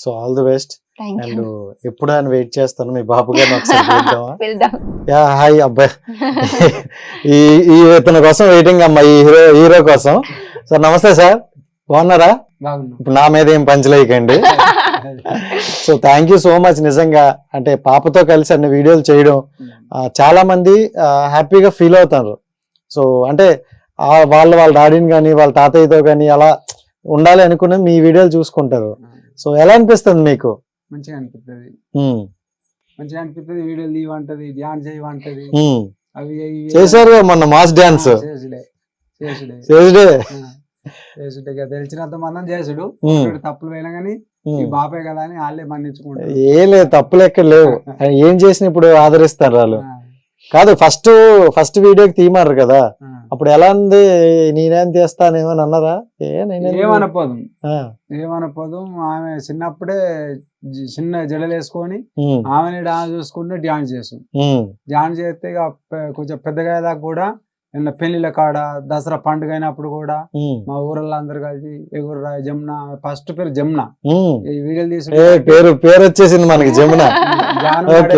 So all the best. And ఎప్పుడు అని wait చేస్తాను మీ బాబు గారిని యా హాయ్ అబ్బాయి ఈ ఈ ఇతని కోసం వెయిటింగ్ అమ్మా ఈ హీరో హీరో కోసం. సార్ నమస్తే సార్. బాగున్నారా? బాగున్నాం. ఇప్పుడు నా మీద ఏం పంచలేయకండి so thank you so much నిజంగా అంటే పాపతో కలిసి అన్ని వీడియోలు చేయడం ఆ, చాలా మంది హ్యాపీగా ఫీల్ అవుతారు. సో అంటే ఆ వాళ్ళ వాళ్ళ డాడీని కానీ వాళ్ళ తాతయ్యతో కానీ అలా ఉండాలి అనుకుని మీ వీడియోలు చూసుకుంటారు. సో ఎలా అనిపిస్తుంది మీకు? మంచిగా అనిపిస్తుంది మంచిగా అనిపిస్తుంది వీడియోలు ధ్యాన్ చేయమంటది ఉమ్. అవి చేశారు మొన్న మాస్ డాన్స్ చేసుడే చేసుడే తెలిసినంత మందం చేసుడు తప్పులు పోయినా కానీ ఉమ్. బాపే కదా అని వాళ్ళే మన్నించుకుంటారు. ఏ లేదు తప్పులు ఎక్కడ లేవు. ఏం చేసిన ఇప్పుడు ఆదరిస్తారు వాళ్ళు. కాదు ఫస్ట్ ఫస్ట్ వీడియోకి తీయమారు కదా. అప్పుడు ఎలా ఉంది? నేనేం తీస్తానేమో అని అన్నారా? ఏమనపోదు. ఏమనపోదు. ఆమె చిన్నప్పుడే చిన్న జడలు వేసుకొని ఉమ్, ఆమెని డాన్స్ చూసుకుంటూ డ్యాన్స్ చేస్తుంది. ఉమ్, డ్యాన్స్ చేస్తే కొంచెం పెద్దగా కూడా నిన్న పెళ్ళిళ్ళ కాడ దసరా పండుగ అయినప్పుడు కూడా మా ఊరల్లో అందరు కలిసి ఎగురు జమున. ఫస్ట్ పేరు జమున. ఈ వీడియోలు ఏ తీసుకుంటే పేరు పేరు వచ్చేసింది మనకి జమున.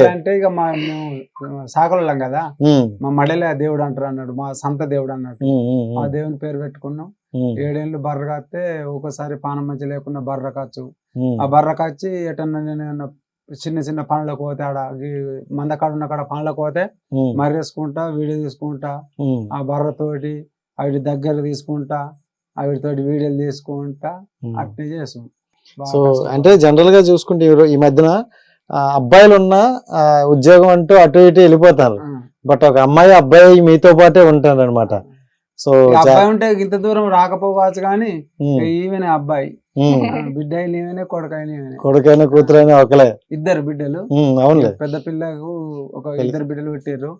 అంటే ఇక మా మేము సాకలం కదా. మా మడలే దేవుడు అంటారు అన్నాడు మా సంత దేవుడు అన్నాడు. ఆ దేవుని పేరు పెట్టుకున్నాం. ఏడేళ్ళు బర్ర కాస్తే ఒకసారి పానం మంచి లేకుండా బర్ర ఉమ్, ఆ బర్ర కచ్చి ఎటన్నా నేను చిన్న చిన్న పనులకు పోతే ఆడ మందకాడ ఉన్న కాడ పనులకు పోతే మర్రేసుకుంటా వీడియో తీసుకుంటా ఆ బర్రతోటి అవి దగ్గర తీసుకుంటా అవిటితోటి వీడియోలు తీసుకుంటా. అట్నే చేస్తాం సో. అంటే జనరల్గా చూసుకుంటే ఈ మధ్యన అబ్బాయిలు ఉన్న ఉద్యోగం అంటూ అటు ఇటు వెళ్ళిపోతారు. బట్ ఒక అమ్మాయి అబ్బాయి మీతో పాటే ఉంటారు అనమాట సో అబ్బాయి ఉంటే ఇంత దూరం రాకపోవచ్చు కానీ ఈమెనే అబ్బాయి బిడ్డ అయిన కొడుకు అయిన కొడుకైనా కూతురైనా ఒకలే. ఇద్దరు బిడ్డలు? ఉమ్, అవునులే. పెద్ద పిల్లకు ఒక. ఇద్దరు బిడ్డలు పెట్టారు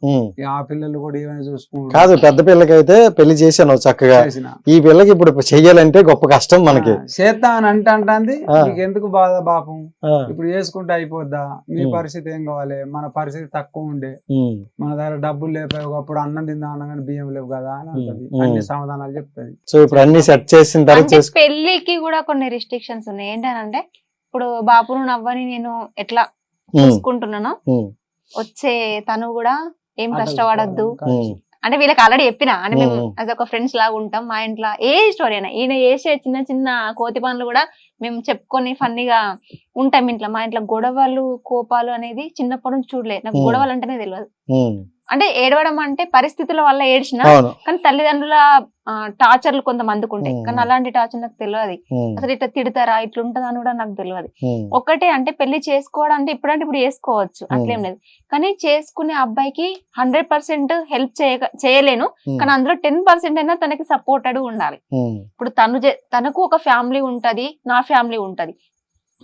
ఆ పిల్లలు కూడా ఈమెనే చూసుకుంటారు? కాదు పెద్ద పిల్లకైతే పెళ్ళి చేశాను చక్కగా. చేసిన. ఈ పిల్లకి ఇప్పుడు చెయ్యాలంటే గొప్ప కష్టం మనకి. చేద్దాం అని అంటే అంటుంది. ఎందుకు బాధ పాపం? ఇప్పుడు చేసుకుంటే అయిపోద్దా? మీ. పరిస్థితి ఏం కావాలి? మన పరిస్థితి తక్కువ ఉండే. మన దగ్గర డబ్బులు లేపాయి ఒకప్పుడు అన్నం తిందాం అన్నా కానీ బియ్యం లేవు కదా అని అంటది. అన్ని సమాధానాలు చెప్తుంది. సో ఇప్పుడు అన్ని సెట్ చేసిన తర్వాత పెళ్ళికి కూడా కొన్ని రిస్ట్రిక్షన్స్ ఉన్నాయి. ఏంటంటే ఇప్పుడు బాపును నవ్వని నేను ఎట్లా చూసుకుంటున్నానో వచ్చే తను కూడా ఏం కష్టపడద్దు. అంటే వీళ్ళకి ఆల్రెడీ చెప్పిన అంటే మేము. యాజ్ ఒక ఫ్రెండ్స్ లాగా ఉంటాం మా ఇంట్లో ఏ స్టోరీ అయినా ఈయన చేసే చిన్న చిన్న కోతి పనులు కూడా మేము చెప్పుకొని ఫన్నీగా ఉంటాం ఇంట్లో. మా ఇంట్లో గొడవలు కోపాలు అనేది చిన్నప్పటి నుంచి చూడలేదు నాకు. గొడవలు అంటేనే తెలియదు. అంటే ఏడవడం అంటే పరిస్థితుల వల్ల ఏడ్చిన కానీ తల్లిదండ్రుల టార్చర్లు కొంతమందికి ఉంటాయి. కానీ అలాంటి టార్చర్ నాకు తెలియదు అసలు ఇట్లా తిడతారా ఇట్లా ఉంటుందా అని కూడా నాకు తెలియదు ఒకటే అంటే పెళ్ళి చేసుకోవడం అంటే ఇప్పుడంటే ఇప్పుడు చేసుకోవచ్చు. అట్లేం లేదు. కానీ చేసుకునే అబ్బాయికి హండ్రెడ్ పర్సెంట్ హెల్ప్ చేయ చేయలేను. కానీ అందులో టెన్ పర్సెంట్ అయినా తనకి సపోర్టెడ్ ఉండాలి. ఇప్పుడు తను తనకు ఒక ఫ్యామిలీ ఉంటది నా ఫ్యామిలీ ఉంటది.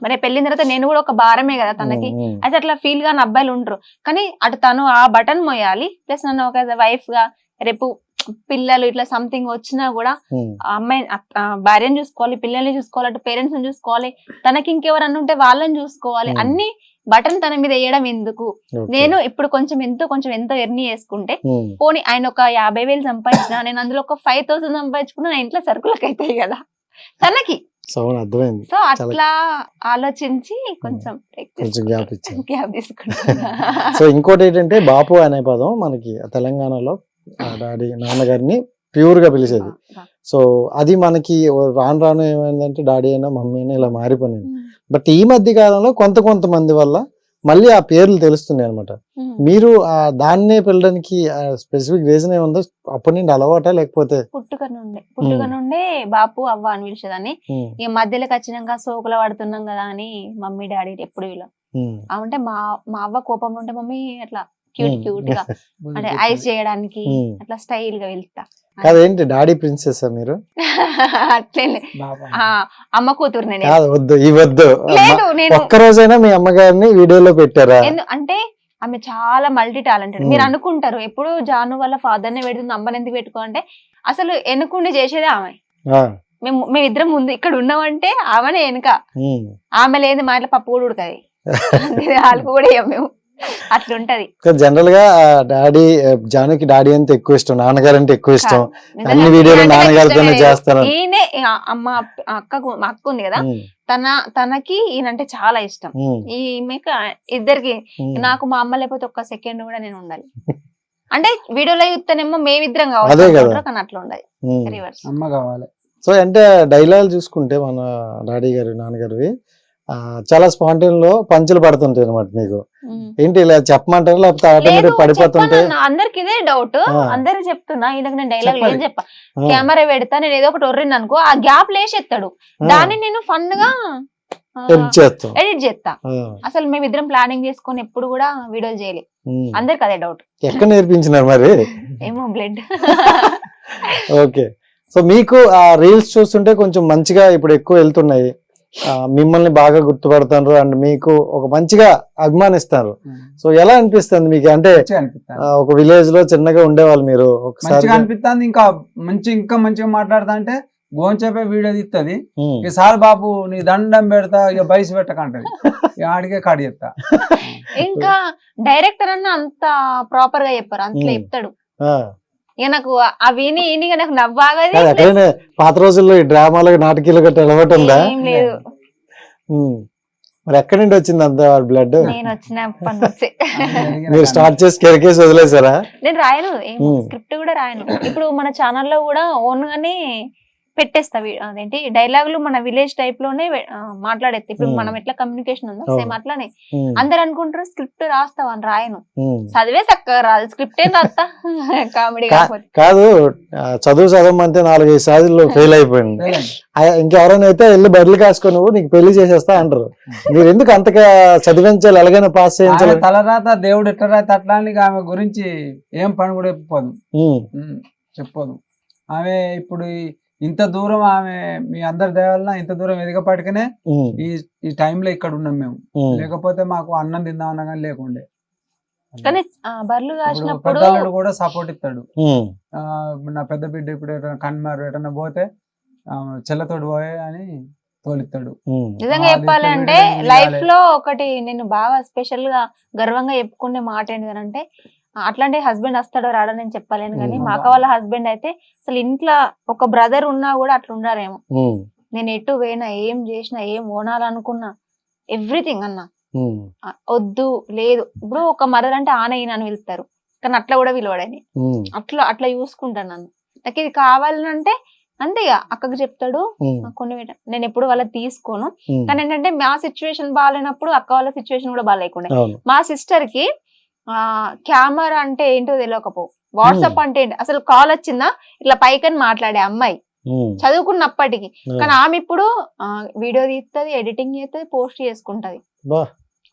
మరి పెళ్ళిన తర్వాత నేను కూడా ఒక భారమే కదా తనకి. అయితే అట్లా ఫీల్గా అబ్బాయిలు ఉంటారు కానీ అటు తను ఆ బటన్ మోయాలి ప్లస్ నన్ను ఒక వైఫ్గా రేపు పిల్లలు ఇట్లా సంథింగ్ వచ్చినా కూడా అమ్మాయి భార్యను చూసుకోవాలి పిల్లల్ని చూసుకోవాలి అటు పేరెంట్స్ని చూసుకోవాలి తనకి ఇంకెవరన్నా ఉంటే వాళ్ళని చూసుకోవాలి. అన్ని బటన్ తన మీద వేయడం ఎందుకు. నేను ఇప్పుడు కొంచెం ఎంతో కొంచెం ఎంతో ఎర్నీ చేసుకుంటే పోనీ ఆయన ఒక యాభై వేలు సంపాదించిన నేను అందులో ఒక ఫైవ్ థౌసండ్ సంపాదించుకున్నా నా ఇంట్లో సరుకులకు అవుతాయి కదా. తనకి. సో అర్థమైంది. సో అట్లా ఆలోచించి కొంచెం కొంచెం గ్యాప్ ఇచ్చాను గ్యాప్ తీసుకుంటున్నా. సో ఇంకోటి ఏంటంటే బాపు అనే పదం మనకి తెలంగాణలో డాడీ నాన్నగారిని ప్యూర్గా పిలిచేది సో అది మనకి రాను రాను ఏమైందంటే డాడీ అయినా మమ్మీ అయినా ఇలా మారిపోయింది బట్ ఈ మధ్య కాలంలో కొంత కొంతమంది వల్ల మళ్ళీ ఆ పేర్లు తెలుస్తున్నాయి అనమాట. మీరు ఆ దాన్నే పిల్లడానికి స్పెసిఫిక్ రీజన్ ఏముందో అప్పటి నుండి అలవాటా లేకపోతే? పుట్టుక నుండే పుట్టుక నుండే బాపు అవ్వ అని పిలిచేదాన్ని. ఇక మధ్యలోకి వచ్చినాక సోకుల పడుతున్నాం కదా అని మమ్మీ డాడీ ఎప్పుడు వీళ్ళు ఉమ్, అంటే మా మా అవ్వ కోపంలో ఉంటే మమ్మీ అట్లా క్యూట్ ఉమ్. క్యూట్గా అంటే ఐస్ చేయడానికి ఉమ్. అట్లా స్టైల్గా వెళ్తా. కాదేంటి? డాడీ ప్రిన్సెస్ మీరు? అట్లే బాబా. ఆ, అమ్మ కూతురు నేను. కాదు వద్దు ఈ వద్దు. లేదు నేను ఒక్క రోజైనా మీ అమ్మగారిని వీడియోలో పెట్టారా? అంటే ఆమె చాలా మల్టీ టాలెంటెడ్ Hmm. మీరు అనుకుంటారు ఎప్పుడు జాను వాళ్ళ ఫాదర్ నే పెడుతుంది అమ్మని ఎందుకు పెట్టుకో అంటే అసలు ఎన్నుకుండి చేసేదే ఆమె. మేము మేమిద్దరం ముందు ఇక్కడ ఉన్నామంటే ఆమెనే వెనుక. ఆమె లేదు మా ఇంట్లో పప్పు కూడా ఉడకది. వాళ్ళకు కూడా మేము. అట్లుంటది. జనరల్గా డాడీ జానుకి డాడీ అంటే ఎక్కువ ఇష్టం నాన్నగారు అంటే ఎక్కువ ఇష్టం. అన్ని వీడియోలు నాన్నగారితోనే. చేస్తాను ఈయనే అమ్మ అక్కకు మా అక్క ఉంది కదా తన తనకి ఈయనంటే చాలా ఇష్టం. ఈమెకు ఇద్దరికి. నాకు మా అమ్మ లేకపోతే ఒక్క సెకండ్ కూడా నేను ఉండాలి. అంటే వీడియోలో చూస్తేనేమో మేమిద్దరం అదే కావచ్చు కదా. అనుకుంటారు, కానీ అట్లా. రివర్స్ అమ్మ కావాలి. సో అంటే డైలాగ్ చూసుకుంటే మన డాడీ గారి నాన్నగారివి చాలా స్పాంటైన్లో పంచులు పడుతుంటాయి అనమాట నీకు. ఏంటి ఇలా చెప్పమంటారా? లేకపోతే ఆటోమేటిక్ పడిపోతుంటే? అందరికి ఇదే డౌట్ ఆ. అందరికి చెప్తున్నా ఈయనకు నేను డైలాగ్. ఏం చెప్పా? కెమెరా పెడతా నేను ఏదో ఒకటి ఒర్రింది అనుకో ఆ గ్యాప్ లేచెత్తాడు. ఆ, దాన్ని నేను ఫన్గా ఎడిట్ చేస్తా. అసలు మేమిద్దరం ప్లానింగ్ చేసుకొని ఎప్పుడు కూడా వీడియోలు చేయలే. అందరికి అదే డౌట్ ఎక్కడ నేర్పించినారు మరి? ఏమో బ్లడ్ ఓకే సో మీకు ఆ రీల్స్ చూస్తుంటే కొంచెం మంచిగా ఇప్పుడు ఎక్కువ వెళ్తున్నాయి. మిమ్మల్ని బాగా గుర్తుపడతారు అండ్ మీకు ఒక మంచిగా అభిమానిస్తారు. సో ఎలా అనిపిస్తుంది మీకు? అంటే ఒక విలేజ్లో చిన్నగా ఉండేవాళ్ళు మీరు ఒకసారి మంచిగా అనిపిస్తుంది. ఇంకా మంచి ఇంకా మంచిగా మాట్లాడతా అంటే గోంచెపే వీడియో తీస్తుంది ఇక సార్ బాబు నీ దండం పెడతా ఇక బయసు పెట్టకంటది. ఇక ఆడికే కాడి చెప్తా ఇంకా డైరెక్టర్ అన్న అంత ప్రాపర్గా చెప్పారు. అంతలో. చెప్తాడు. ఆ. ఇక నాకు విని ఇక నాకు నవ్వాగది పాత రోజుల్లో ఈ డ్రామాలు నాటకీలు గట్రా అలవాటు ఉందా. మరి ఎక్కడి నుండి వచ్చింది అంత బ్లడ్? నేను వచ్చినప్పటి నుంచి. మీరు స్టార్ట్ చేసి కెరికేసి వదిలేసారా నేను రాయను. స్క్రిప్ట్ కూడా రాయను. ఇప్పుడు మన ఛానల్లో కూడా ఓన్ గానే పెట్టేస్తా. అదేంటి? డైలాగులు మన విలేజ్ టైప్లోనే మాట్లాడేస్తా ఇప్పుడు. మనం ఎట్లా కమ్యూనికేషన్ ఉందో. సేమ్ అట్లానే. అందరు అనుకుంటారు స్క్రిప్ట్ రాస్తావు అని రాయను. చదివే చక్కగా రాదు. స్క్రిప్ట్ ఏం రాస్తా? కామెడీ కాదు చదువు చదవమంటే నాలుగైదు సార్లు ఫెయిల్ అయిపోయింది. ఇంకెవరైనా అయితే వెళ్ళి బడులు కాసుకొని నువ్వు నీకు పెళ్ళి చేసేస్తా అంటారు. మీరు ఎందుకు అంతగా చదివించాలి ఎలాగైనా పాస్ చేయించాలి? తలరాత దేవుడు ఎట్లా రాత అట్లా ఆమె గురించి ఏం పని కూడా చెప్పదు. చెప్పదు. ఆమె ఇప్పుడు ఇంత దూరం ఆమె మీ అందరి దయవల్ల ఇంత దూరం ఎదిగపట్టుకనే ఉమ్, ఈ ఈ టైంలో ఇక్కడ ఉన్నాం మేము లేకపోతే మాకు అన్నం తిందామన్నా కానీ లేకుండే. కానీ కాసినప్పుడు పెద్దవాళ్ళు కూడా సపోర్ట్ ఇస్తాడు. నా పెద్ద బిడ్డ ఇప్పుడు కన్మారు ఎటన్నా పోతే చెల్లతోడు పోయే అని తోలిస్తాడు. నిజంగా ఆ, చెప్పాలి అది అంటే తెలియదు, లైఫ్. లో ఒకటి నేను బాగా స్పెషల్గా గర్వంగా చెప్పుకునే మాట ఏంటంటే అట్లాంటి హస్బెండ్ వస్తాడో రాడో నేను చెప్పలేను కానీ. మా అక్క వాళ్ళ హస్బెండ్ అయితే అసలు ఇంట్లో ఒక బ్రదర్ ఉన్నా కూడా అట్లా ఉండారేమో ఉమ్, నేను ఎటు పోయినా ఏం చేసినా ఏం ఓనాలనుకున్నా ఎవ్రీథింగ్ అన్న. వద్దు లేదు. ఇప్పుడు ఒక మదర్ అంటే ఆన అని పిలుస్తారు. కానీ అట్లా కూడా పిలవడని. అట్లా అట్లా చూసుకుంటాను నన్ను. నాకు ఇది కావాలంటే అంతే ఇక అక్కకి చెప్తాడు. కొన్ని నేను ఎప్పుడు వాళ్ళకి తీసుకోను. కానీ ఏంటంటే మా సిచ్యువేషన్ బాగాలేనప్పుడు అక్క వాళ్ళ సిచ్యువేషన్ కూడా బాగాలేకుండా. మా సిస్టర్కి కెమెరా అంటే ఏంటో తెలియకపో వాట్సాప్ అంటే ఏంటి? అసలు కాల్ వచ్చిందా? ఇట్లా పైకని మాట్లాడే అమ్మాయి. ఉమ్, చదువుకున్నప్పటికీ. ఉమ్. కానీ ఆమె ఇప్పుడు వీడియో తీస్తుంది ఎడిటింగ్ చేస్తుంది పోస్ట్ చేసుకుంటది.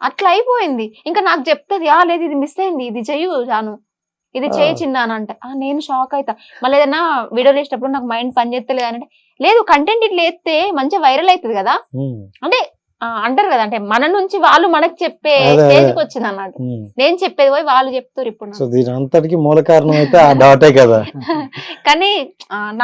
అట్లా అయిపోయింది. ఇంకా నాకు చెప్తుంది ఆ లేదు ఇది మిస్ అయింది ఇది చెయ్యు జాను ఇది చేయి. చిన్న అని అంటే నేను షాక్ అవుతా మళ్ళీ ఏదైనా వీడియో చేసేటప్పుడు నాకు మైండ్ పనిచేస్తలేదు అని అంటే లేదు కంటెంట్ ఇట్లా ఎత్తే మంచిగా వైరల్ అవుతుంది కదా? అంటే అంటారు కదా అంటే మన నుంచి వాళ్ళు మనకు చెప్పే వచ్చింది అన్నట్టు. నేను చెప్పేది పోయి వాళ్ళు చెప్తారు ఇప్పుడు. సో దీని అంతటికి మూల కారణం అయితే ఆ డాటే కదా. కానీ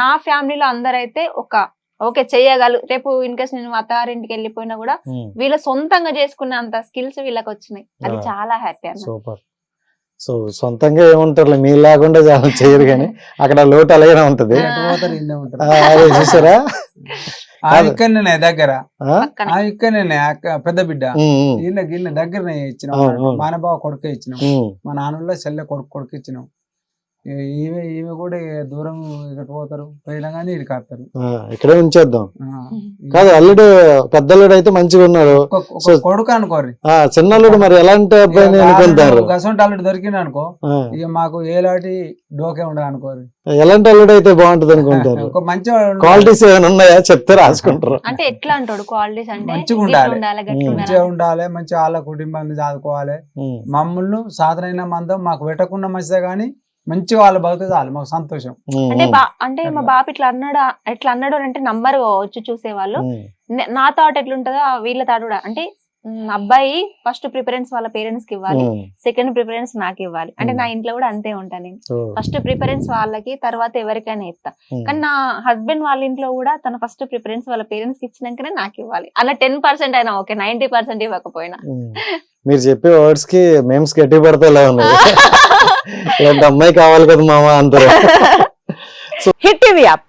నా ఫ్యామిలీలో అందరైతే ఒక ఓకే చెయ్యగలు రేపు ఇన్ కేస్ నేను అత్తారింటికి వెళ్ళిపోయినా కూడా వీళ్ళ సొంతంగా చేసుకునే అంత స్కిల్స్ వీళ్ళకి వచ్చినాయి. అది. చాలా హ్యాపీ అన్న సూపర్. సో సొంతంగా ఏముంటారు మీరు లేకుండా చాలా చేయరు కానీ అక్కడ లోటు అలాగే ఉంటది. అదే చూసారా? ఆ ఇక్కడనే దగ్గర. ఆ? ఇక్కడనే పెద్ద బిడ్డ. ఈయన గిన్నె దగ్గరనే ఇచ్చినాం. బావ కొడుకే ఇచ్చినాం. మా నాన్నలో చెల్లె కొడుకు కొడుకు ఇచ్చినాం. ఈమె ఈమె కూడా దూరం ఇక్కడ పోతారు? పోయినా కానీ కాస్తారు ఆ, ఇక్కడే ఉంచేద్దాం. కాదు అల్లుడు పెద్ద అల్లుడు అయితే మంచిగా ఉన్నారు కొడుకు అనుకోరి ఆ చిన్న అల్లుడు మరి ఎలాంటి అబ్బాయిని అనుకుంటారు? గసంటి అల్లుడు దొరికింది అనుకో ఇక మాకు ఏలాంటి డోకే ఉండదు అనుకోరి ఎలాంటి అల్లుడు అయితే బాగుంటది అనుకుంటారు? ఒక మంచి క్వాలిటీస్ ఏమైనా ఉన్నాయా? చెప్తే రాసుకుంటారు. అంటే ఎట్లా అంటాడు? క్వాలిటీస్ అంటే మంచిగా ఉండాలి. మంచిగా ఉండాలి మంచిగా వాళ్ళ కుటుంబాన్ని చదువుకోవాలి. ఉమ్, మమ్మల్ని సాధనైన మందం మాకు పెట్టకుండా మంచిదే కానీ మంచిగా వాళ్ళు బతికితే చాలు మాకు సంతోషం. అంటే బా అంటే మా. బాబు ఇట్లా అన్నాడు ఎట్లా అన్నాడు అని అంటే నంబర్ వచ్చి చూసేవాళ్ళు. నే- నా థాట్ ఎట్లుంటుందో ఆ వీళ్ళ థాట్ కూడా అంటే అబ్బాయి ఫస్ట్ ప్రిఫరెన్స్ వాళ్ళ పేరెంట్స్కి ఇవ్వాలి సెకండ్ ప్రిఫరెన్స్ నాకు ఇవ్వాలి. అంటే. నా ఇంట్లో కూడా అంతే ఉంటాను నేను. ఫస్ట్ ప్రిఫరెన్స్ వాళ్ళకి తర్వాత ఎవరికైనా ఇస్తా. కానీ నా హస్బెండ్ వాళ్ళ ఇంట్లో కూడా తన ఫస్ట్ ప్రిఫరెన్స్ వాళ్ళ పేరెంట్స్కి ఇచ్చినాకనే నాకు ఇవ్వాలి. అలా టెన్ పర్సెంట్ అయినా ఓకే నైన్టీ పర్సెంట్ ఇవ్వకపోయినా. మీరు చెప్పే వర్డ్స్కి మేమ్స్ గట్టి పడితే ఎలా ఉన్నాయి అమ్మాయి కావాలి కదా మామ అంటారు హిట్ టీవీ యాప్.